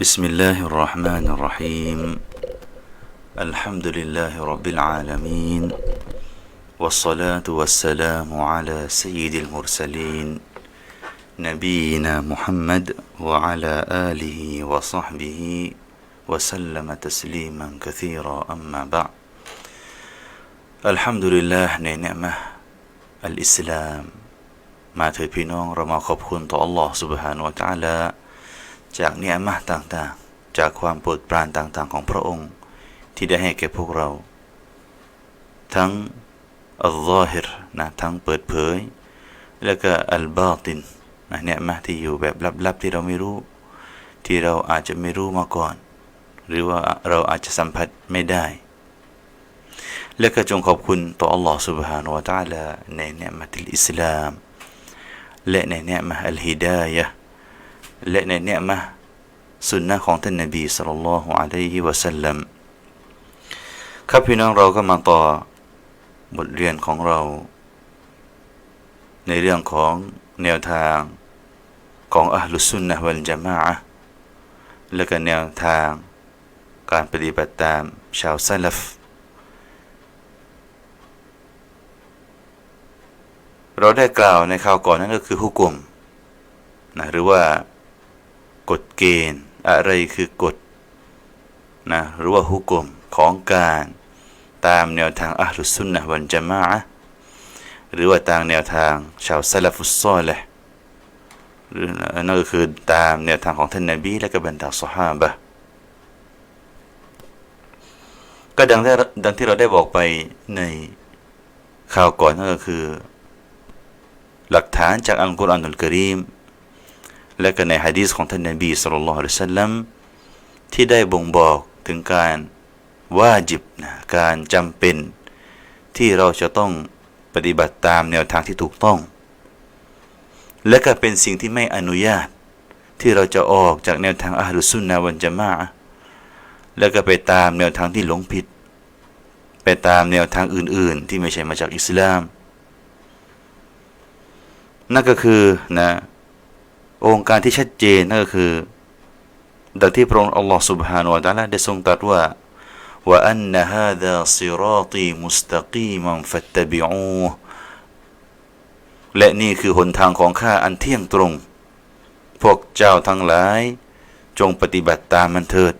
بسم الله الرحمن الرحيم الحمد لله رب العالمين والصلاة والسلام على سيد المرسلين نبينا محمد وعلى آله وصحبه وسلم تسليما كثيرا أما بعد الحمد لله ในเนืมะอัลอิสลาม มาเถิดพี่น้องเรามาขอบคุณต่อ Allah سبحانه และ تعالى จากเนืมะต่างๆ จากความโปรดปรานต่างๆ ของพระองค์ ที่ได้ให้แก่พวกเรา ทั้งอัลลอฮิรนะทั้งเปิดเผย แล้วก็อัลบาตินนะเนืมะที่อยู่แบบลับๆที่เราไม่รู้ ที่เราอาจจะไม่รู้มาก่อน หรือว่าเราอาจจะสัมผัสไม่ได้ และก็จงขอบคุณต่อ Allah سبحانه และ تعالى ในเนืมะติลอิสลาม และในเนืมะอัลฮิดายะห์ และในเนืมะสุนนะของท่านนบีสัลลัลลอฮุอะลัยฮิวะสัลลัมครับพี่น้องเราก็มาต่อบทเรียนของเรา ในเรื่องของแนวทางของอัลลุสุนนะวัลจามะและก็แนวทางการปฏิบัติตามชาวซะลัฟเราได้กล่าวในข่าวก่อนนั่นก็คือฮุกุมนะหรือว่า กฎเกณฑ์ อะไรคือกฎนะหรือว่าฮุกมของการตามแนวทางอัลลุสุนนะวันจามะหรือว่าตามแนวทางชาวซาลฟุสซอเลยหรือนั่นก็คือตามแนวทางของท่านนบีและก็บรรดาสหาบะก็ดังที่ดังที่เราได้บอกไปในข่าวก่อนนั่นก็คือ หลักฐานจากอัลกุรอานอัลกรีม และก็ในฮะดีษของท่านนบีสุลต่านละฮ์สัลลัมที่ได้บ่งบอกถึงการว่าจิบนะการจำเป็น ที่เราจะต้องปฏิบัติตามแนวทางที่ถูกต้อง และก็เป็นสิ่งที่ไม่อนุญาต ที่เราจะออกจากแนวทางอัลลุสุนนะวันจามะแล้วก็ไปตามแนวทางที่หลงผิด ไปตามแนวทางอื่น ๆ ที่ไม่ใช่มาจากอิสลาม นั่นก็คือนะ องค์การที่ชัดเจนนั่นก็คือ ดังที่พระองค์อัลลอฮฺสุบฮานุอัลลอฮฺได้ทรงตรัสว่าว่าอันนฮาดาซิรอตีมุสตะกีมัและนี่คือหนทางของข้าอันเที่ยงตรง พวกเจ้าทั้งหลาย จงปฏิบัติตามมันเถิด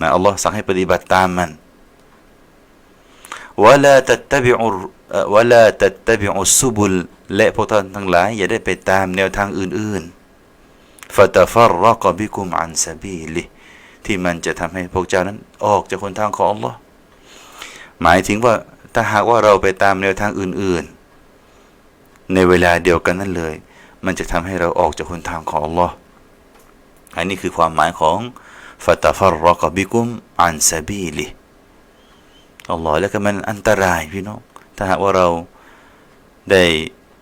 นะอัลลอฮ์สั่งให้ปฏิบัติตามมันวะลาตัตตบิอุ วะลาตัตตบิอุสุบุลและพวกท่านทั้งหลาย อย่าได้ไปตามแนวทางอื่นๆฟาตฟัรรกบิคุมอันซาบีลิที่มันจะทำให้พวกเจ้านั้นออกจากคนทางของ Allah หมายถึงว่าถ้าหากว่าเราไปตามแนวทางอื่นๆ ในเวลาเดียวกันนั่นเลย มันจะทำให้เราออกจากคนทางของ Allah อันนี้คือความหมายของฟาตฟัรรกบิคุมอันซาบีลิอัลลอฮ์แล้วก็มันอันตรายพี่น้อง ถ้าหากว่าเราได้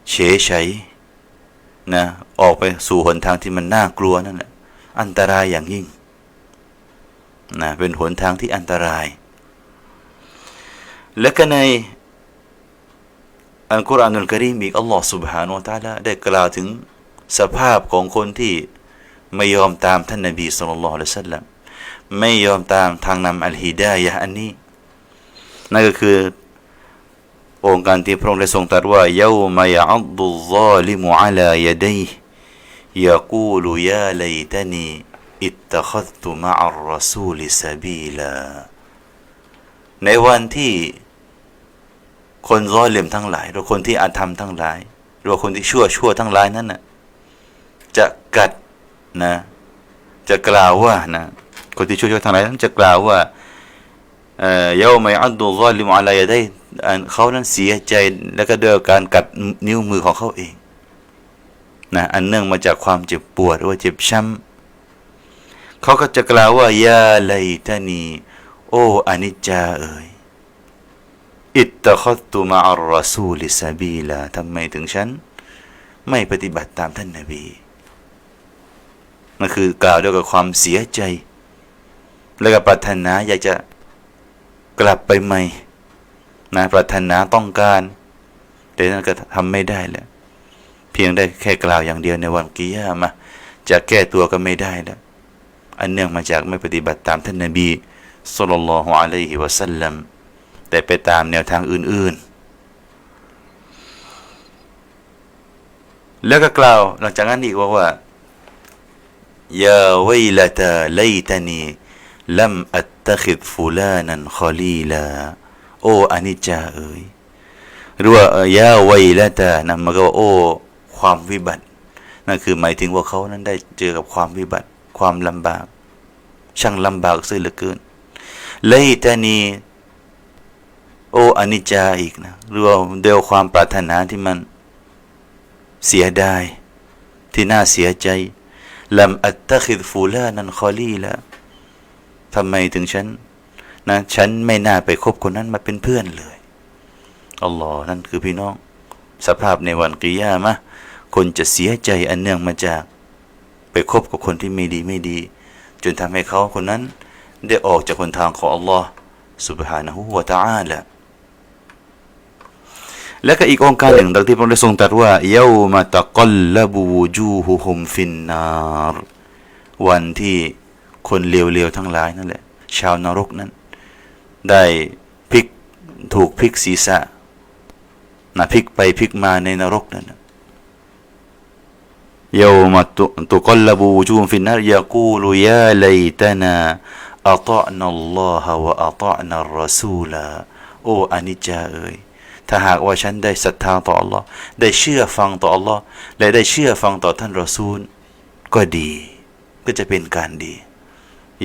เฉยเฉยนะออกไปสู่หนทางที่มันน่ากลัวนั่นแหละอันตรายอย่างยิ่งนะเป็นหนทางที่อันตราย และก็ในอัลกุรอานอัลกิริมอีกอัลลอฮ์ سبحانه และ تعالى ได้กล่าวถึงสภาพของคนที่ไม่ยอมตามท่านนบีสุลต่านละฮ์สัลลัมไม่ยอมตามทางนำอัลฮิดายะอันนี้นั่นก็คือ องค์การที่พระองค์ได้ทรงตรัสว่าเยาวมายอัดดุลซาลิมุอัลายดัยยากูลยาลัยตนีอิตตะคัดตุมะอัลรอซูลิซาบีลาในวันที่คนร้อยเล่มทั้งหลายหรือคนที่อาธรรมทั้งหลายหรือคนที่ชั่วชั่วทั้งหลายนั้นน่ะจะกัดนะจะกล่าวว่านะคนที่ชั่วชั่วทั้งหลายนั้นจะกล่าวว่าเอ่อเยาวมายอัดดุลซาลิมุอัลายดัย เขานั้นเสียใจแล้วก็ด้วยการกัดนิ้วมือของเขาเองนะอันเนื่องมาจากความเจ็บปวดหรือว่าเจ็บช้ำเขาก็จะกล่าวว่ายาไลตานีโอ้อนิจจาเอ๋ยอิตตะคตุมาอัลรอซูลิซาบีลาทำไมถึงฉัน ไม่ปฏิบัติตามท่านนบีนั่นคือกล่าวด้วยกับความเสียใจ แล้วก็ปรารถนาอยากจะกลับไปใหม่ นะปรารถนาต้องการแต่นั่นก็ทำไม่ได้แล้ว เพียงได้แค่กล่าวอย่างเดียวในวันกิยามะจะแก้ตัวก็ไม่ได้แล้ว อันเนื่องมาจากไม่ปฏิบัติตามท่านนบีสุลต่านละฮ์อะลัยฮิวะสัลลัมแต่ไปตามแนวทางอื่นๆ แล้วก็กล่าวหลังจากนั้นอีกว่าว่ายาวัยลตาไลตานีลัมอัตตคิดฟุลานันคอลีลา ออานิจจาเอ๋ยหรือว่ายาวัยละตานะมันก็ว่าโอ้ความวิบัตินั่นคือหมายถึงว่าเขานั้นได้เจอกับความวิบัติ ความลำบาก ช่างลำบากซึ่งเหลือเกินไลตานีโออานิจจาอีกนะหรือว่าเดียวความปรารถนาที่มันเสียดายที่น่าเสียใจลัมอัตตคิดฟูลานันคอลีละทำไมถึงฉัน นะฉันไม่น่าไปคบคนนั้นมาเป็นเพื่อนเลยอัลลอฮ์นั่นคือพี่น้อง สภาพในวันกิยามะคนจะเสียใจอันเนื่องมาจาก ไปคบกับคนที่ไม่ดีไม่ดี จนทำให้เขาคนนั้นได้ออกจากคนทางของอัลลอฮ์สุบฮานะฮูวะตาอาละและก็อีกองค์การหนึ่งดังที่พระองค์ได้ทรงตรัสว่าเยาวมาตะกลลบูจูฮุฮุมฟินนารวันที่คนเลวๆทั้งหลายนั่นแหละ ชาวนรกนั้น ได้พลิกถูกพลิกศีรษะนะพลิกไปพลิกมาในนรกนั่นนะยาวมาตุกลบูจูมฟินนารยากูลยาเลยตนาอัตะนัลลอฮะวะอัตะนัลรอซูลาโอ้อานิจจาเอ๋ยถ้าหากว่าฉันได้ศรัทธาต่อ Allah ได้เชื่อฟังต่อ Allah และได้เชื่อฟังต่อท่านรอซูล ก็ดี ก็จะเป็นการดี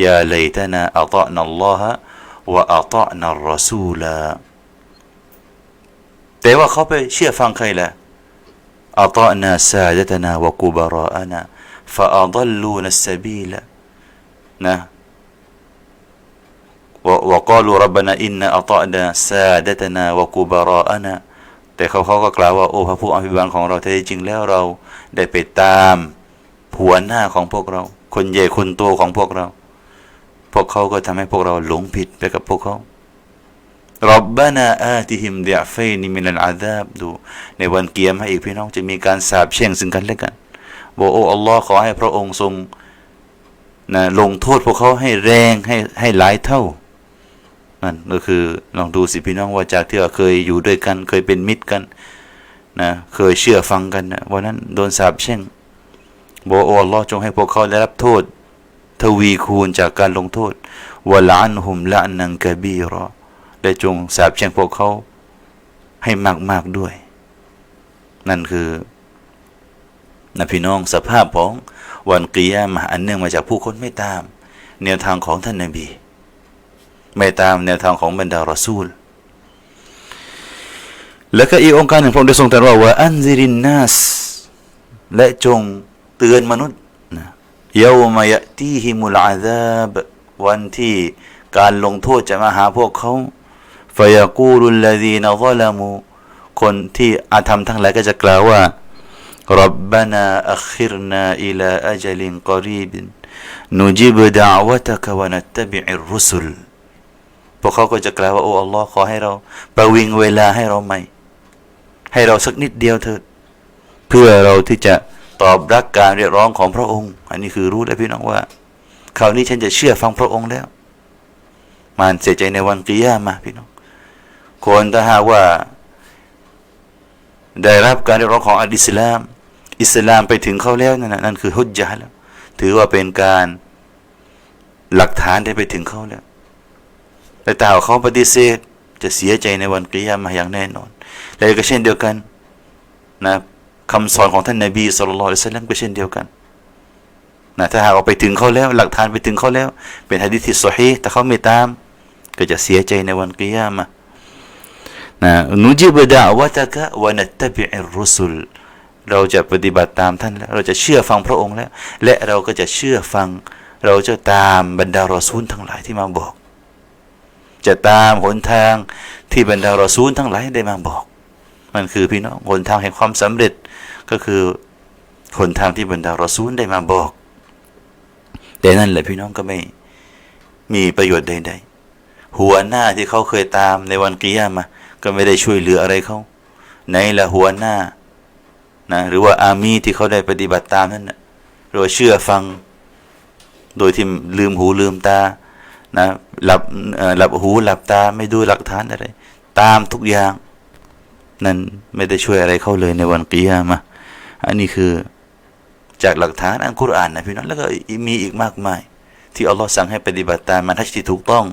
ยาเลยตนาอัตะนัลลอฮะ ว่าอัตนารอซูลาแต่ว่าเขาไปเชื่อฟังใครล่ะอัตนาซาดตนาวกูบาราอนาฟาอัลลูนัสบีละนะว่าลูรับบนาอินนาอัตนาซาดตนาวกูบาราอนาแต่เขาเขาก็กล่าวว่าโอ้พระผู้อภิบาลของเราแท้จริงแล้วเราได้ไปตามผัวหน้าของพวกเรา คนใหญ่คนโตของพวกเรา วกเขาก็ทำให้พวกเราหลงผิดไปกับพวกเขารับบานาอาติฮิมเดียเฟนีมินัลอาดาบดู ในวันเกียรให้อีกพี่น้องจะมีการสาบแช่งซึ่งกันและกันบอกโอ้อัลลอฮ์ขอให้พระองค์ทรงนะลงโทษพวกเขาให้แรงให้ให้หลายเท่านั่นก็คือลองดูสิพี่น้องว่าจากที่เราเคยอยู่ด้วยกัน เคยเป็นมิตรกันนะเคยเชื่อฟังกันนะวันนั้นโดนสาบแช่งบอกโอ้อัลลอฮ์จงให้พวกเขาได้รับโทษ ทวีคูณจากการลงโทษวะลานหุมละนังกะบีรอได้จงสาบแช่งพวกเขาให้มากๆด้วย นั่นคือนะพี่น้องสภาพของวันกิยามะอันเนื่องมาจากผู้คนไม่ตาม แนวทางของท่านนบี ไม่ตามแนวทางของบรรดารอซูล แล้วก็อีกองค์การหนึ่งพระองค์ได้ทรงตรัสว่าว่าอันซิรินนัสและจงเตือนมนุษย์ เยามายตีฮิมุลอาซาบวันที่การลงโทษจะมาหาพวกเขาฟยากูลุลลดีนซอลามูคนที่อาธรรมทั้งหลายก็จะกล่าวว่ารับบานาอัคคิรนาอิลาอัจลินกอรีบินนูจิบดาวะตะกวนัตตบิอิรุสุลพวกเขาก็จะกล่าวว่าโอ้อัลลอขอให้เราประวิงเวลาให้เราใหม่ ให้เราสักนิดเดียวเถิดเพื่อเราที่จะ ตอบรักการเรียกร้องของพระองค์ อันนี้คือรู้แล้วพี่น้องว่าคราวนี้ฉันจะเชื่อฟังพระองค์แล้ว มันเสียใจในวันกิยามาพี่น้อง คนถ้าหากว่า ได้รับการเรียกร้องของอัลอิสลาม อิสลามไปถึงเขาแล้วนั่นนั่นคือฮุจจาแล้ว ถือว่าเป็นการหลักฐานได้ไปถึงเขาแล้ว แต่ถ้าเขาปฏิเสธจะเสียใจในวันกิยามาอย่างแน่นอน และก็เช่นเดียวกันนะ คำสอนของท่านนบีสุลต่านสัลลัมก็เช่นเดียวกันนะถ้าหากเราไปถึงเขาแล้ว หลักฐานไปถึงเขาแล้ว เป็นฮะดิษที่สฮีแต่เขาไม่ตาม ก็จะเสียใจในวันกิยามานะนุจิบดาวะตะกะวะนัตตบิอิรุสุลเราจะปฏิบัติตามท่านแล้ว เราจะเชื่อฟังพระองค์แล้ว และเราก็จะเชื่อฟัง เราจะตามบรรดารอซูลทั้งหลายที่มาบอก จะตามหนทางที่บรรดารอซูลทั้งหลายได้มาบอก มันคือพี่น้องหนทางแห่งความสำเร็จ ก็คือหนทางที่บรรดารอซูลได้มาบอก แต่นั่นแหละพี่น้องก็ไม่มีประโยชน์ใดๆหัวหน้าที่เขาเคยตามในวันกิยามาก็ไม่ได้ช่วยเหลืออะไรเขาในละหัวหน้านะหรือว่าอามีที่เขาได้ปฏิบัติตามนั้นนะหรือว่าเชื่อฟัง โดยที่ลืมหูลืมตานะหลับหลับหูหลับตาไม่ดูหลักฐานอะไร ตามทุกอย่าง นั้นไม่ได้ช่วยอะไรเขาเลยในวันกิยามะ อันนี้คือจากหลักฐานอันกุรอานนะพี่น้องแล้วก็มีอีกมากมาย ที่อัลลอฮ์สั่งให้ปฏิบัติตามมันทัชที่ถูกต้อง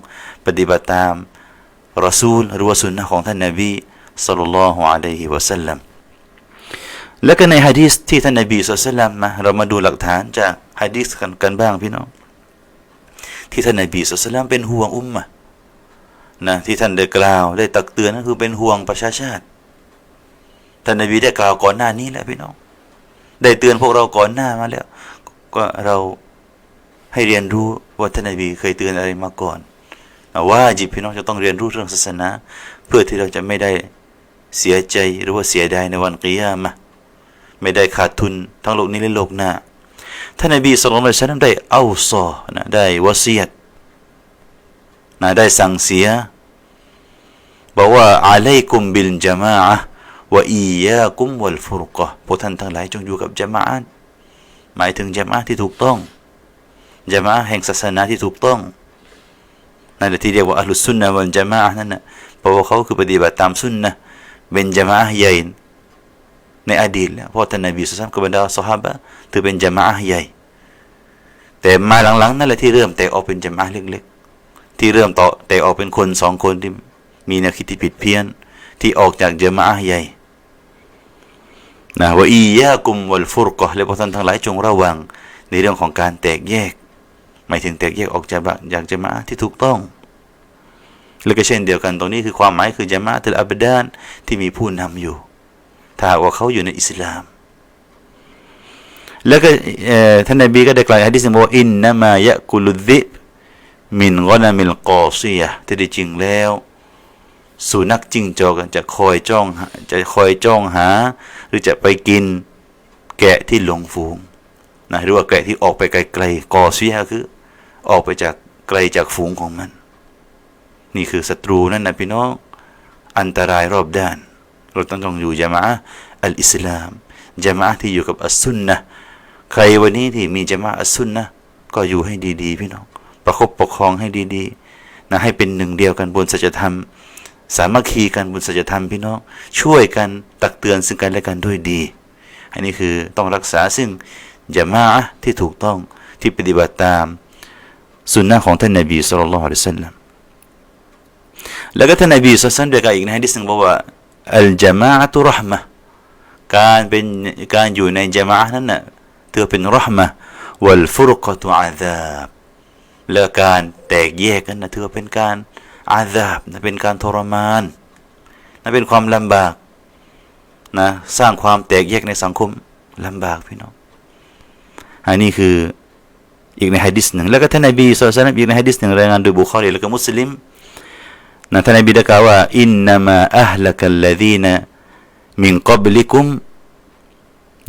ปฏิบัติตามรอซูลหรือว่าสุนนะของท่านนบีสัลลัลลอฮุอะลัยฮิวะสัลลัมแล้วก็ในฮะดีษที่ท่านนบีสุลต่านมาเรามาดูหลักฐานจากฮะดีษกันกันบ้างพี่น้อง ที่ท่านนบีสุลต่านเป็นห่วงอุมมะนะที่ท่านได้กล่าวได้ตักเตือนก็คือเป็นห่วงประชาชาติท่านนบีได้กล่าวก่อนหน้านี้แล้วพี่น้อง ได้เตือนพวกเราก่อนหน้ามาแล้ว ก็เราให้เรียนรู้ว่าท่านนบีเคยเตือนอะไรมาก่อนว่าจิบพี่น้องจะต้องเรียนรู้เรื่องศาสนา เพื่อที่เราจะไม่ได้เสียใจหรือว่าเสียดายในวันกิยามะไม่ได้ขาดทุนทั้งโลกนี้และโลกหน้าท่านนบีสุลต่านได้เอาซอนะได้วสียตนะได้สั่งเสียบอกว่าอาลัยกุมบิลจามาอะ วะอียากุมวัลฟุรกะพวกท่านทั้งหลายจงอยู่กับจามาอะหมายถึงจามาอะที่ถูกต้องจามาอะแห่งศาสนาที่ถูกต้องนั่นแหละที่เรียกว่าอัลลุสุนนะวัลจามาอะนั่นนะเพราะว่าเขาคือปฏิบัติตามสุนนะเป็นจามาอะใหญ่ในอดีตแล้วเพราะท่านนบีสุลต่านกับบรรดาสหายถือเป็นจามาอะใหญ่แต่มาหลังๆนั่นแหละที่เริ่มแตกออกเป็นจามาอะเล็กๆ ที่เริ่มต่อแตกออกเป็นคนสองคนที่มีแนวคิดที่ผิดเพี้ยน ที่ออกจากจามาอะใหญ่ นะว่าอียากุมวัลฟุรกะและพวกท่านทั้งหลายจงระวัง ในเรื่องของการแตกแยก หมายถึงแตกแยกออกจากจากจามาที่ถูกต้อง และก็เช่นเดียวกันตรงนี้คือความหมายคือจามาตุลอับดานที่มีผู้นำอยู่ ถ้าว่าเขาอยู่ในอิสลาม แล้วก็ท่านนบีก็ได้กล่าวในฮะดิษบอกว่าอินนามายะกุลุดิบมินกอนามิลกอซียะที่ได้จริงแล้ว สุนัขจิ้งจอกจะคอยจ้องจะคอยจ้องหา หรือจะไปกินแกะที่หลงฝูงนะหรือว่าแกะที่ออกไปไกลๆก่อซียคือ ออกไปจากไกลจากฝูงของมัน นี่คือศัตรูนั่นนะพี่น้องอันตรายรอบด้าน เราต้องต้องอยู่จามะอัลอิสลามจามะที่อยู่กับอัสซุนนะใครวันนี้ที่มีจามะอัสซุนนะก็อยู่ให้ดีๆ พี่น้อง ประคบประคองให้ดีๆนะให้เป็นหนึ่งเดียวกันบนสัจธรรม สามัคคีกันบนสัจธรรมพี่น้อง ช่วยกันตักเตือนซึ่งกันและกันด้วยดี อันนี้คือต้องรักษาซึ่งจามะที่ถูกต้องที่ปฏิบัติตามสุนนะของท่านนบีสุลต่านละฮ์อะลัยฮิสซาลลัมแล้วก็ท่านนบีสุลต่านเดียกันอีกในฮะดิษหนึ่งบอกว่าอัลจามะตุรหมะการเป็นการอยู่ในจามะนั้นน่ะถือเป็นรหมะวัลฟุรกตุอาซาบและการแตกแยกกันนะถือเป็นการ อาซาบนะเป็นการทรมานนะเป็นความลำบากนะสร้างความแตกแยกในสังคมลำบากพี่น้องอันนี้คืออีกในฮะดิษหนึ่งแล้วก็ท่านนบีสุลต่านอีกในฮะดิษหนึ่งรายงานโดยบุคคลีแล้วก็มุสลิมนะท่านนบีได้กล่าวว่าอินนามาอัลลักัลลดีนะมินกับลิกุม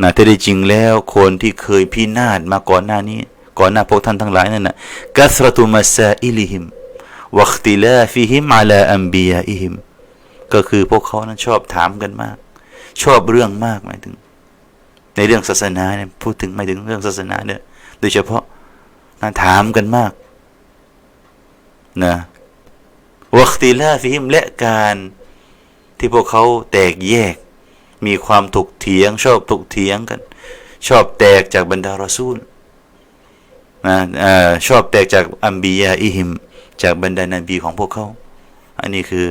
นะแต่จริงแล้วคนที่เคยพินาศมาก่อนหน้านี้ ก่อนหน้าพวกท่านทั้งหลายนั่นนะกัสรตุมาซาอิลิฮิม วัคติลาฟิฮิมอาลาอัมบียาอิฮิม ก็คือพวกเขานั้นชอบถามกันมาก ชอบเรื่องมากหมายถึง ในเรื่องศาสนาเนี่ยพูดถึงหมายถึงเรื่องศาสนาเนี่ยโดยเฉพาะนะถามกันมากนะวัคติลาฟิฮิมและการที่พวกเขาแตกแยก มีความถกเถียง ชอบถกเถียงกัน ชอบแตกจากบรรดารอซูลนะชอบแตกจากอัมบียาอิฮิม จากบรรดานาบีของพวกเขา อันนี้คือ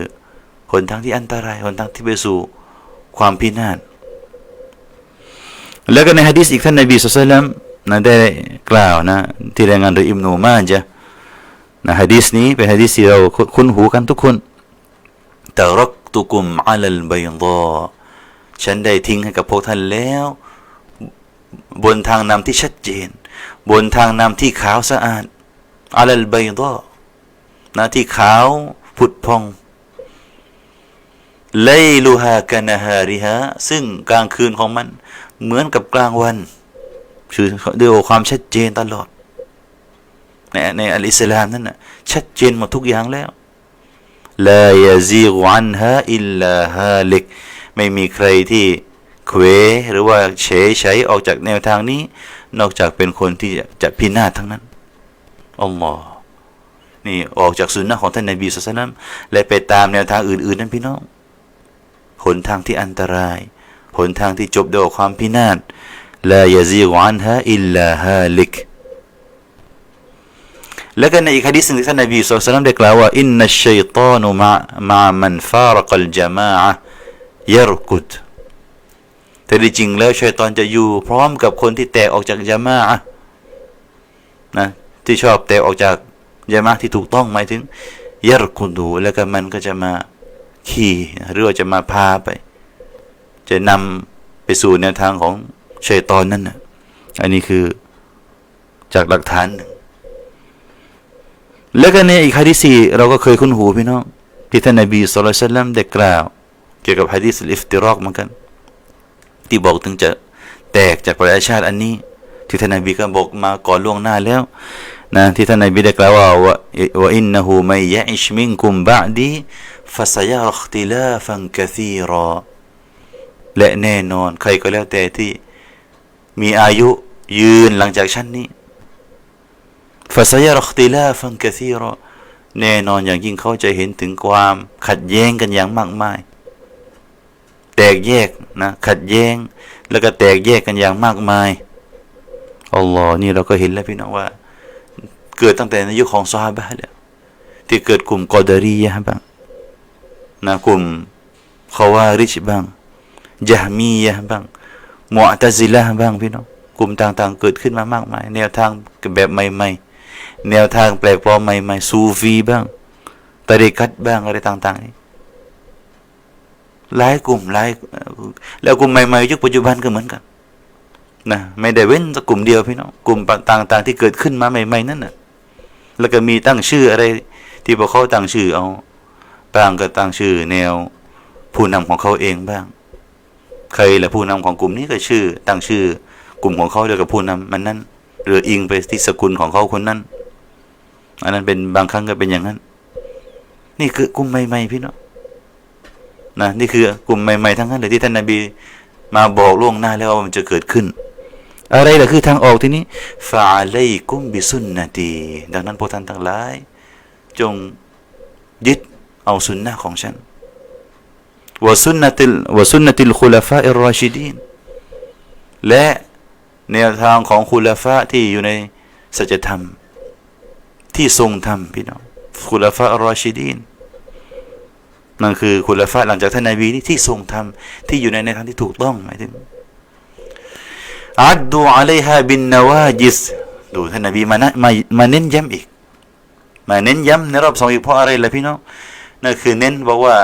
หนทางที่อันตรายหนทางที่ไปสู่ความพินาศแล้วก็ในฮะดีษอีกท่านนบีสุลต่านนะได้กล่าวนะที่รายงานโดยอิมนูมาจะนะฮะดีษนี้เป็นฮะดีษที่เราคุ้นหูกันทุกคนตรักตุกุมอัลลบัยดอฉันได้ทิ้งให้กับพวกท่านแล้ว บนทางนำที่ชัดเจน บนทางนำที่ขาวสะอาดอัลลบัยดอ นะที่ขาวผุดพองไลลูฮากานาฮาริฮะซึ่งกลางคืนของมัน เหมือนกับกลางวันคือด้วยความชัดเจนตลอด ในในอัลอิสลามนั่นนะชัดเจนหมดทุกอย่างแล้วลายาซีกันฮะอิลลาฮาลิกไม่มีใครที่เควหรือว่าเฉยใช้ออกจากแนวทางนี้ นอกจากเป็นคนที่จะพินาศทั้งนั้นอัลลอฮ์ นี่ออกจากสุนนะของท่านนบีสุลต่านและไปตามแนวทางอื่น ๆ นั้นพี่น้องหนทางที่อันตรายหนทางที่จบด้วยความพินาศลายซีกอันฮะอิลลาฮาลิกแล้วก็ในอีกฮะดีษหนึงที่ท่านนบีสุลต่านได้กล่าวว่าอินนัชชัยตานุมะมามันฟารักัลจามะยรกุดแต่ที่จริงแล้วชัยตอนจะอยู่ พร้อมกับคนที่แตกออกจากจามะนะที่ชอบแตกออกจาก ยามะที่ถูกต้องหมายถึงยรกุดูแล้วก็มันก็จะมาขี่หรือว่าจะมาพาไป จะนำไปสู่แนวทางของชัยตอนนั่นนะอันนี้คือจากหลักฐานหนึ่งแล้วก็ในอีกฮะดีษสี่เราก็เคยคุ้นหูพี่น้องที่ท่านนบีสุลต่านได้กล่าว เกี่ยวกับฮะดีษอิฟติรอกเหมือนกัน ที่บอกถึงจะแตกจากประชาชาติอันนี้ ที่ท่านนบีก็บอกมาก่อนล่วงหน้าแล้ว นะที่ท่านนบีได้กล่าวว่าว่าอินนะฮูมัยยะอิชมินกุมบะดีฟะซยาอคติลาฟันกะซีรอและแน่นอน ใครก็แล้วแต่ที่มีอายุยืนหลังจากชั้นนี้ฟาซยารอคติลาฟังกะซีรอแน่นอนอย่างยิ่งเขาจะเห็นถึงความขัดแย้งกันอย่างมากมาย แตกแยกนะขัดแย้ง แล้วก็แตกแยกกันอย่างมากมายอัลลอฮ์นี่เราก็เห็นแล้วพี่น้องว่า เกิดตั้งแต่ในยุคของซอฮาบะห์แล้วที่เกิดกลุ่มกอดารียะบ้างนะกลุ่มขาวาริชบ้างยะฮ์มียะบ้างมุอ์ตะซิละบ้างพี่น้องกลุ่มต่างๆ เกิดขึ้นมามากมาย แนวทางแบบใหม่ๆ แนวทางแปลกปลอมใหม่ๆซูฟีบ้างตะริกัตบ้างอะไรต่างๆนี่หลายกลุ่มหลายแล้วกลุ่มใหม่ๆยุคปัจจุบันก็เหมือนกันนะไม่ได้เว้นสักกลุ่มเดียวพี่น้องกลุ่มต่างๆ ที่เกิดขึ้นมาใหม่ ๆ นั่นน่ะ แล้วก็มีตั้งชื่ออะไร ที่พวกเขาตั้งชื่อเอาบางก็ตั้งชื่อแนว ผู้นำของเขาเองบ้าง ใครและผู้นำของกลุ่มนี้ก็ชื่อ ตั้งชื่อ กลุ่มของเขาเดียวกับผู้นำมันนั้นหรืออิงไปที่สกุลของเขาคนนั้น อันนั้นเป็นบางครั้งก็เป็นอย่างนั้น นี่คือกลุ่มใหม่ๆพี่เน้องนะนี่คือกลุ่มใหม่ๆทั้งนั้นเลยที่ท่านนบีมาบอกล่วงหน้าแล้วว่ามันจะเกิดขึ้น อะไรล่ะคือทางออกที่นี้ฟาไลกุมบิสุนนตีดังนั้นพวกท่านทั้งหลาย จงยึดเอาสุนนะของฉันวสุนนะติลวสุนนะติลคุลฟาอิรราชิดีนและแนวทางของคุลฟะที่อยู่ในสัจธรรม ที่ทรงธรรมพี่น้องคุลฟะอัลรอชิดีนนั่นคือคุลฟะหลังจากท่านนบีนี่ที่ทรงธรรมที่อยู่ในในทางที่ถูกต้องหมายถึง อัดดูอะลัยฮาบินนาวาจิสดูท่านนบีมานะมามาเน้นย้ำอีก มาเน้นย้ำในรอบสองอีกเพราะอะไรล่ะพี่น้องนั่นคือเน้นบอกว่า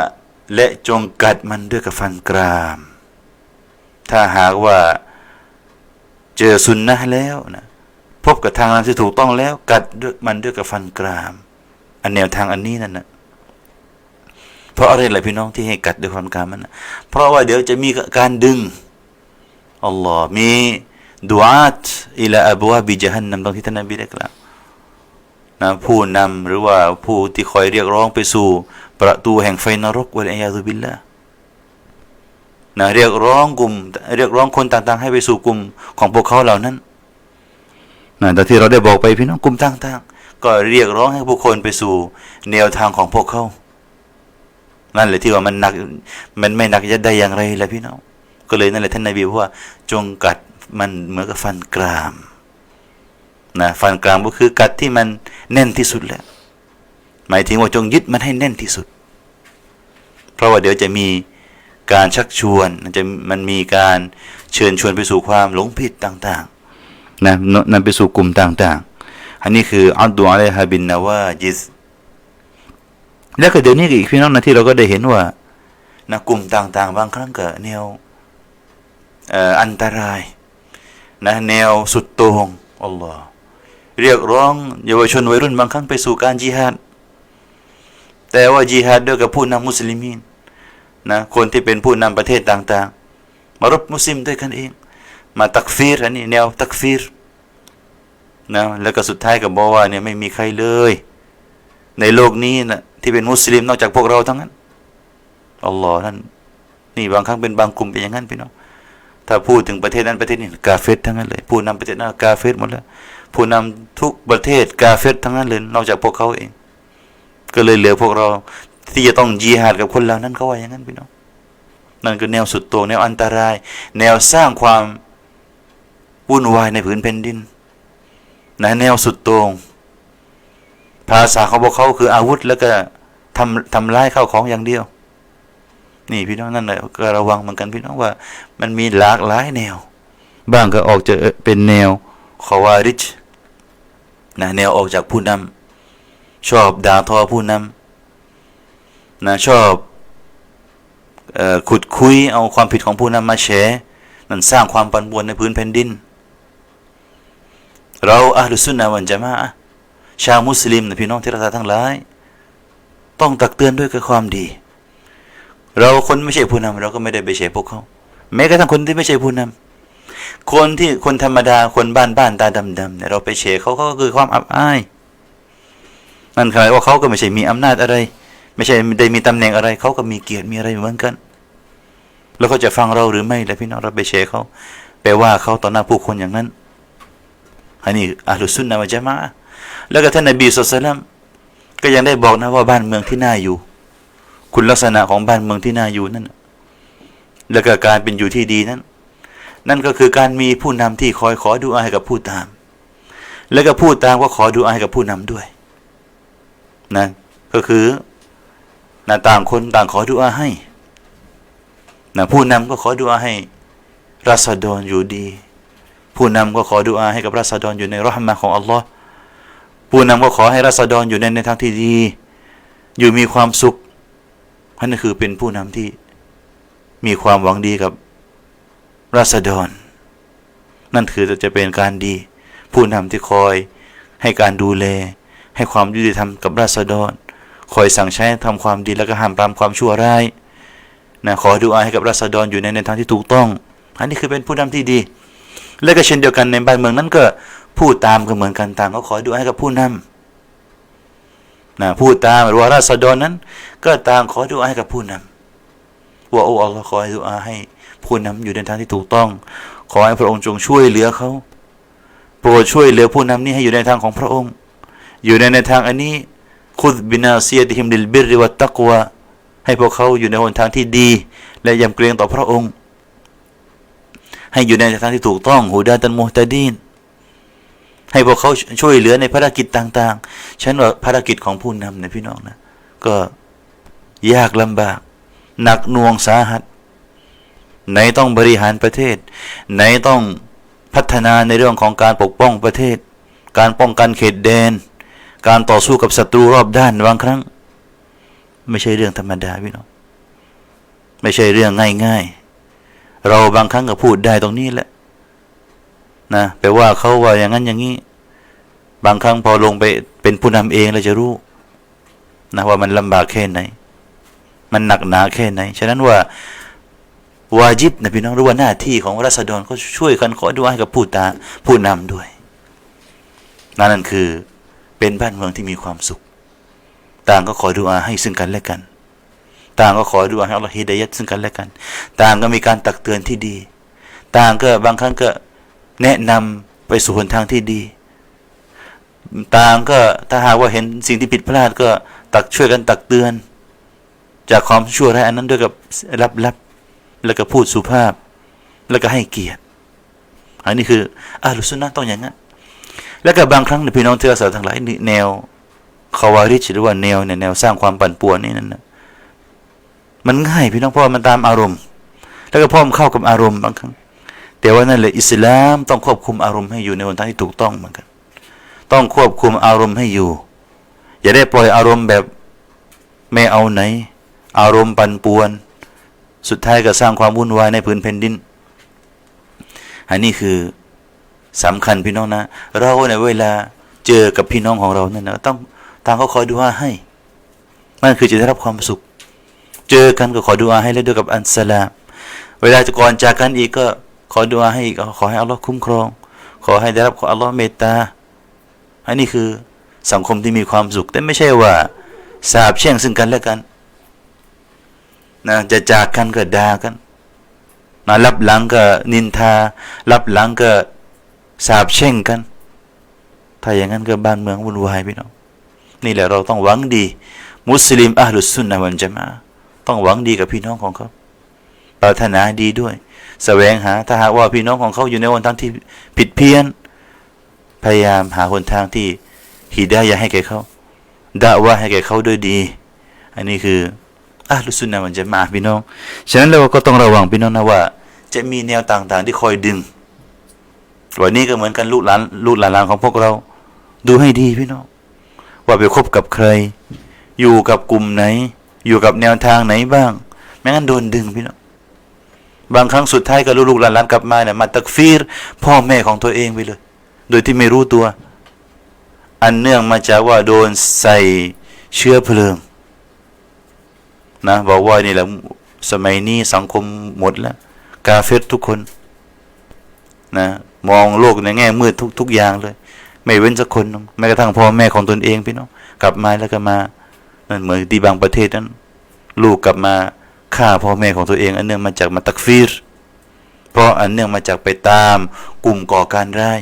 และจงกัดมันด้วยกับฟันกราม ถ้าหากว่าเจอสุนนะแล้วนะพบกับทางที่ถูกต้องแล้ว กัดด้วยมันด้วยกับฟันกราม อันแนวทางอันนี้นั่นนะเพราะอะไรล่ะพี่น้องที่ให้กัดด้วยฟันกรามมันนะเพราะว่าเดี๋ยวจะมีการดึง อัลลอฮ์มีดูอาตอิลาอับวาบิจฮันนำตรงที่ท่านนบีได้กล่าวนะผู้นำหรือว่าผู้ที่คอยเรียกร้องไปสู่ ประตูแห่งไฟนรกวะลัยยาซุบิลละนะเรียกร้องกลุ่ม เรียกร้องคนต่างๆ ให้ไปสู่กลุ่มของพวกเขาเหล่านั้นนะแต่ที่เราได้บอกไปพี่น้องกลุ่มต่างๆ ก็เรียกร้องให้ผู้คนไปสู่ แนวทางของพวกเขา นั่นแหละที่ว่ามันหนัก มันไม่หนักจะได้อย่างไรล่ะพี่น้อง ก็เลยนั่นแหละท่านนบีว่าจงกัดมันเหมือนกับฟันกรามนะฟันกรามก็คือกัดที่มันแน่นที่สุดแหล้วหมายถึงว่าจงยึดมันให้แน่นที่สุด เพราะว่าเดี๋ยวจะมีการชักชวนจะมันมีการเชิญชวนไปสู่ความหลงผิดต่างๆนะนำไปสู่กลุ่มต่างๆ อันนี้คืออัลดุอะลัยฮะบินนาวาจิสแล้วก็เดี๋ยวนี้อีกพี่น้องนะที่เราก็ได้เห็นว่านะกลุ่มต่างๆ บางครั้งก็แนว อันตรายนะแนวสุดโต่งอัลลอฮ์เรียกร้องเยาวชนวัยรุ่นบางครั้งไปสู่การจิฮาดแต่ว่าจิฮาดด้วยกับผู้นำมุสลิมีนนะคนที่เป็นผู้นำประเทศต่างๆ มารบมุสลิมด้วยกันเอง มาตักฟีรอันนี้แนวตักฟีรนะแล้วก็สุดท้ายก็บอกว่าเนี่ยไม่มีใครเลย ในโลกนี้นะที่เป็นมุสลิมนอกจากพวกเราทั้งนั้นอัลลอฮ์นั่นนี่บางครั้งเป็นบางกลุ่มเป็นอย่างนั้นพี่น้อง ถ้าพูดถึงประเทศนั้นประเทศนี้กาเฟตทั้งนั้นเลย ผู้นำประเทศนั้นกาเฟตหมดแล้ว ผู้นำทุกประเทศกาเฟตทั้งนั้นเลยนอกจากพวกเขาเอง ก็เลยเหลือพวกเราที่จะต้องยีฮาดกับคนเหล่านั้นเขาว่าอย่างนั้นพี่น้องนั่นคือแนวสุดโต่งแนวอันตราย แนวสร้างความวุ่นวายในผืนแผ่นดินนะแนวสุดโต่งภาษาของพวกเขาคืออาวุธแล้วก็ทำทำร้ายข้าวของอย่างเดียว นี่พี่น้องนั่นแหละก็ระวังเหมือนกันพี่น้องว่า มันมีหลากหลายแนว บ้างก็ออกจะเป็นแนวคอวาริชนะแนวออกจากผู้นำชอบด่าทอผู้นำนะชอบเอ่อขุดคุยเอาความผิดของผู้นำมาแฉนั่นสร้างความปั่นป่วนในพื้นแผ่นดิน เราอัลลุสุนนะวันจะมาอะห์ชาวมุสลิมนะพี่น้องที่รักทั้งหลาย ต้องตักเตือนด้วยกับความดี เราคนไม่ใช่ผู้นำเราก็ไม่ได้ไปเฉยพวกเขา แม้กระทั่งคนที่ไม่ใช่ผู้นำคนที่คนธรรมดาคนบ้านบ้านตาดำๆเนี่ยเราไปเฉเขาเขาก็คือความอับอายนั่นหมายว่าเขาก็ไม่ใช่มีอำนาจอะไร ไม่ใช่ได้มีตำแหน่งอะไร เขาก็มีเกียรติมีอะไรเหมือนกัน แล้วเขาจะฟังเราหรือไม่แล้วพี่น้องเราไปเฉยเขาแปลว่าเขาต่อหน้าผู้คนอย่างนั้นอันนี้อัลลุสุนนะวะจมาอะแล้วก็ท่านนบีสุลต่านก็ยังได้บอกนะว่าบ้านเมืองที่น่าอยู่ คุณลักษณะของบ้านเมืองที่น่าอยู่นั่นแล้วก็การเป็นอยู่ที่ดีนั้น นั่นก็คือการมีผู้นำที่คอยขอดูอาให้กับผู้ตาม แล้วก็ผู้ตามก็ขอดูอาให้กับผู้นำด้วยนะก็คือนะต่างคนต่างขอดูอาให้นะผู้นำก็ขอดูอาให้รัษฎรอยู่ดี ผู้นำก็ขอดูอาให้กับรัษฎรอยู่ในรหมะของอัลลอฮ์ผู้นำก็ขอให้รัษฎรอยู่ในในทางที่ดี อยู่มีความสุข นั่นคือเป็นผู้นำที่มีความหวังดีกับรัษฎร นั่นคือจะเป็นการดี ผู้นำที่คอยให้การดูแล ให้ความยุติธรรมกับราษฎร คอยสั่งใช้ทำความดีแล้วก็ห้ามปรามความชั่วร้ายนะขอดูอาให้กับราษฎรอยู่ในในทางที่ถูกต้อง อันนี้คือเป็นผู้นำที่ดี และก็เช่นเดียวกันในบ้านเมืองนั้นก็ผู้ตามก็เหมือนกันต่างก็ขอดูอาให้กับผู้นำ นะผู้ตามหรือว่าราษฎรนั้น ก็ตางขอดูอาให้กับผู้นำว่าโอ้อัลลอฮ์ขอให้ดูอาให้ผู้นำอยู่ในทางที่ถูกต้อง ขอให้พระองค์จงช่วยเหลือเขาโปรดช่วยเหลือผู้นำนี้ให้อยู่ในทางของพระองค์ อยู่ในในทางอันนี้คุดบินาเซียติฮิมดิลบิริวัตตักวให้พวกเขาอยู่ในหนทางที่ดี และยำเกรงต่อพระองค์ ให้อยู่ในทางที่ถูกต้องหูดาตันมุฮตะดีน ให้พวกเขาช่วยเหลือในภารกิจต่างๆ ฉันว่าภารกิจของผู้นำเนี่ยพี่น้องนะ ก็ยากลำบาก หนักหน่วงสาหัส ไหนต้องบริหารประเทศ ไหนต้องพัฒนาในเรื่องของการปกป้องประเทศ การป้องกันเขตแดน การต่อสู้กับศัตรูรอบด้านบางครั้ง ไม่ใช่เรื่องธรรมดาพี่น้อง ไม่ใช่เรื่องง่ายๆ เราบางครั้งก็พูดได้ตรงนี้แหละ นะแปลว่าเขาว่าอย่างนั้นอย่างนี้ บางครั้งพอลงไปเป็นผู้นำเองเราจะรู้นะว่ามันลำบากแค่ไหน มันหนักหนาแค่ไหน ฉะนั้นว่าวาจิบนะพี่น้องรู้ว่าหน้าที่ของรัษฎรก็ช่วยกันขอดูให้กับผู้ตาผู้นำด้วยนั่นนั่นคือเป็นบ้านเมืองที่มีความสุข ต่างก็ขอดูอาให้ซึ่งกันและกัน ต่างก็ขอดูอาให้อัลลอฮฺฮิดายัดซึ่งกันและกัน ต่างก็มีการตักเตือนที่ดี ต่างก็บางครั้งก็ แนะนำไปสู่หนทางที่ดีต่างก็ถ้าหากว่าเห็นสิ่งที่ผิดพลาดก็ตักช่วยกันตักเตือน จากความชั่วร้ายอันนั้นด้วยกับรับรับแล้วก็พูดสุภาพ แล้วก็ให้เกียรติ อันนี้คืออาลุสุนนะต้องอย่างนั้นแล้วก็บางครั้งพี่น้องเทือสาทั้งหลายแนวคาวาริชหรือว่าแนวเนี่ยแนวสร้างความปั่นป่วนนี่นั่นนะมันง่ายพี่น้องเพราะมันตามอารมณ์ แล้วก็พ่อมเข้ากับอารมณ์บางครั้ง แต่ว่านั่นแหละอิสลามต้องควบคุมอารมณ์ให้อยู่ในหนทางที่ถูกต้องเหมือนกัน ต้องควบคุมอารมณ์ให้อยู่ อย่าได้ปล่อยอารมณ์แบบไม่เอาไหน อารมณ์ปั่นป่วน สุดท้ายก็สร้างความวุ่นวายในพื้นแผ่นดิน อันนี้คือสำคัญพี่น้องนะ เราในเวลาเจอกับพี่น้องของเราเนี่ยนะต้องต่างก็ขอยดูอาให้นั่นคือจะได้รับความสุข เจอกันก็ขอดูอาให้แล้วด้วยกับอันสลามเวลาจะก่อนจากกันอีกก็ ขอดูอาให้อีกขอให้อัลลอฮ์คุ้มครอง ขอให้ได้รับขออัลลอฮ์เมตตาอันนี้คือสังคมที่มีความสุข แต่ไม่ใช่ว่าสาบแช่งซึ่งกันและกันนะจะจากกันก็ด่ากันนะรับหลังก็นินทา รับหลังก็สาบแช่งกัน ถ้าอย่างนั้นก็บ้านเมืองวุ่นวายพี่น้องนี่แหละเราต้องหวังดี มุสลิมอัลลุสุนนะวันจะมา ต้องหวังดีกับพี่น้องของเขาปรารถนาดีด้วย แสวงหา ถ้าหากว่าพี่น้องของเขาอยู่ในวันทางที่ผิดเพี้ยน พยายามหาหนทางที่ฮิดายะให้แก่เขาด่าว่าให้แก่เขาด้วยดี อันนี้คืออัลลุสซุนนะวันจะมาพี่น้อง ฉะนั้นเราก็ต้องระวังพี่น้องนะว่า จะมีแนวต่างๆที่คอยดึง วันนี้ก็เหมือนกันลูกหลานลูกหลานของพวกเรา ดูให้ดีพี่น้อง ว่าไปคบกับใคร อยู่กับกลุ่มไหน อยู่กับแนวทางไหนบ้าง ไม่งั้นโดนดึงพี่น้อง บางครั้งสุดท้ายก็ลูกๆหลานๆกลับมาเนี่ยมาตักฟีรพ่อแม่ของตัวเองไปเลย โดยที่ไม่รู้ตัว อันเนื่องมาจากว่าโดนใส่เชื้อเพลิงนะบอกว่านี่แหละสมัยนี้สังคมหมดแล้ว กาเฟตทุกคนนะมองโลกในแง่มืดทุกทุกอย่างเลย ไม่เว้นสักคนแม้กระทั่งพ่อแม่ของตนเองพี่น้องกลับมาแล้วก็มานั่นเหมือนที่บางประเทศนั้น ลูกกลับมา ฆ่าพ่อแม่ของตัวเอง อันเนื่องมาจากมาตักฟีร เพราะอันเนื่องมาจากไปตามกลุ่มก่อการร้าย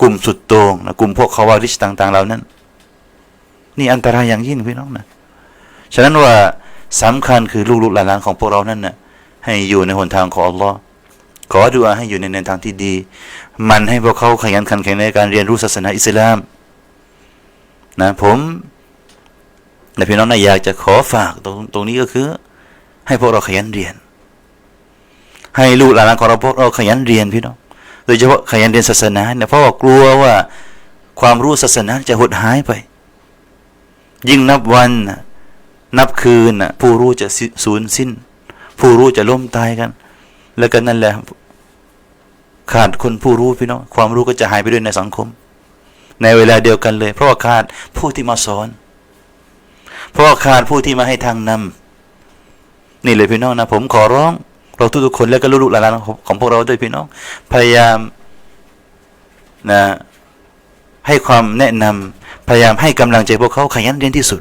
กลุ่มสุดโต่งนะกลุ่มพวกคาวาริชต่าง ๆ เหล่านั้น นี่อันตรายอย่างยิ่งพี่น้องนะฉะนั้นว่าสำคัญคือลูกๆหลานๆของพวกเรานั่นนะ่ะให้อยู่ในหนทางของอัลลอฮ์ขอดูอาให้อยู่ในแนวทางที่ดี มันให้พวกเขาขยันขันแข็งในการเรียนรู้ศาสนาอิสลามนะผมแต่พี่น้องนะอยากจะขอฝากตรงตรงนี้ก็คือ ให้พวกเราขยันเรียน ให้ลูกหลานของเราพวกเราขยันเรียนพี่น้องโดยเฉพาะขยันเรียนศาสนาเนี่ยเพราะว่ากลัวว่าความรู้ศาสนาจะหดหายไป ยิ่งนับวันนับคืนผู้รู้จะสูญสิ้น ผู้รู้จะล้มตายกัน แล้วก็นั่นแหละขาดคนผู้รู้พี่น้องความรู้ก็จะหายไปด้วยในสังคม ในเวลาเดียวกันเลย เพราะว่าขาดผู้ที่มาสอน เพราะว่าขาดผู้ที่มาให้ทางนำ นี่เลยพี่น้องนะผมขอร้อง เราทุกๆคนแล้วก็ลูกๆหลานๆของพวกเราด้วยพี่น้อง พยายามนะให้ความแนะนำพยายามให้กำลังใจพวกเขาขยันเรียนที่สุด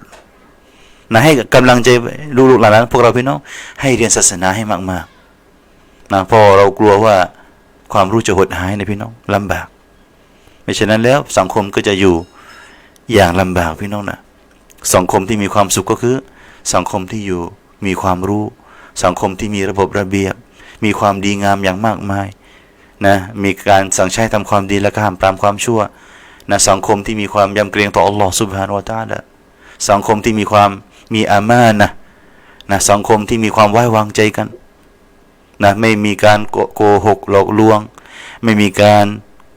นะให้กำลังใจลูกๆหลานๆพวกเราพี่น้อง ให้เรียนศาสนาให้มากๆนะเพราะเรากลัวว่าความรู้จะหดหายในพี่น้องลำบากไม่เช่นนั้นแล้วสังคมก็จะอยู่อย่างลำบากพี่น้องนะสังคมที่มีความสุขก็คือ สังคมที่อยู่ มีความรู้ สังคมที่มีระบบระเบียบ มีความดีงามอย่างมากมายนะมีการสั่งใช้ทำความดีและก็ห้ามปรามความชั่วนะสังคมที่มีความยำเกรงต่ออัลลอฮ์สุบฮานวะตาละสังคมที่มีความมีอามานะนะสังคมที่มีความไว้วางใจกันนะไม่มีการโกหกหลอกลวง ไม่มีการ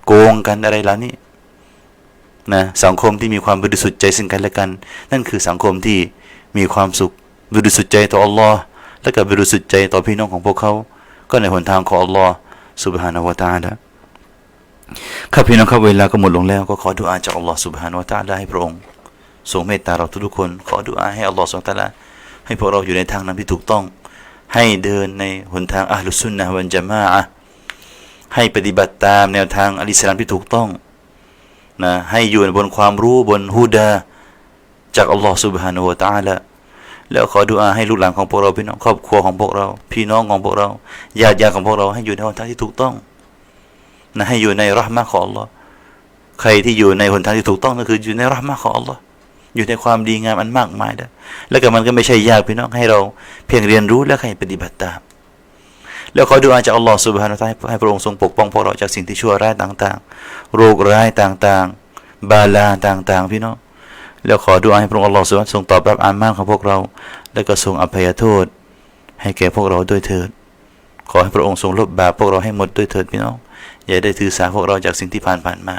โกงกันอะไรล่านี้นะสังคมที่มีความบริสุทธิ์ใจซึ่งกันและกัน นั่นคือสังคมที่มีความสุข บริสุทธิ์ใจต่ออัลลอฮ์และก็บริสุทธิ์ใจต่อพี่น้องของพวกเขา ก็ในหนทางของอัลลอฮ์สุบฮานาวะตาละครับพี่น้องครับเวลาก็หมดลงแล้ว ก็ขอดุอาจากอัลลอฮ์สุบฮานาวะตาละให้พระองค์ทรงเมตตาเราทุกๆคน ขอดุอาให้อัลลอฮ์ทรงตะละให้พวกเราอยู่ในทางนั้นที่ถูกต้อง ให้เดินในหนทางอัลลุสุนนะวันจามาอะให้ปฏิบัติตามแนวทางอัลอิสลามที่ถูกต้องนะให้อยู่บนความรู้บนฮุดาจากอัลลอฮ์ سبحانه และ تعالى แล้วขอดุอาให้ลูกหลานของพวกเราพี่น้องครอบครัวของพวกเรา พี่น้องของพวกเราญาติญาติของพวกเราให้อยู่ในหนทางที่ถูกต้องนะให้อยู่ในรหมะของอัลลอฮ์ใครที่อยู่ในหนทางที่ถูกต้องก็คืออยู่ในรหมะของอัลลอฮ์อยู่ในความดีงามอันมากมายนะแล้วก็มันก็ไม่ใช่ยากพี่น้องให้เราเพียงเรียนรู้และให้ปฏิบัติตาม แล้วขอดูอาจากอัลลอฮ์สุบฮานาตาให้พระองค์ทรงปกป้องพวกเราจากสิ่งที่ชั่วร้ายต่างๆ โรคร้ายต่างๆ บาลาต่างๆ พี่น้อง แล้วขอดูอาให้พระองค์อัลลอฮ์สุบฮานะทรงตอบรับอามานของพวกเรา และก็ทรงอภัยโทษ ให้แก่พวกเราด้วยเถิด ขอให้พระองค์ทรงลบบาปพวกเราให้หมดด้วยเถิดพี่น้อง อย่าได้ถือสาพวกเราจากสิ่งที่ผ่านผ่านมา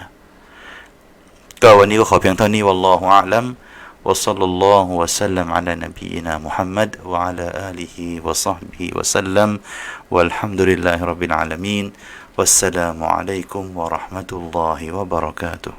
ก็วันนี้ก็ขอเพียงเท่านี้วัลลอฮุอาลัม وصلى الله وسلم على نبينا محمد وعلى آله وصحبه وسلم والحمد لله رب العالمين والسلام عليكم ورحمة الله وبركاته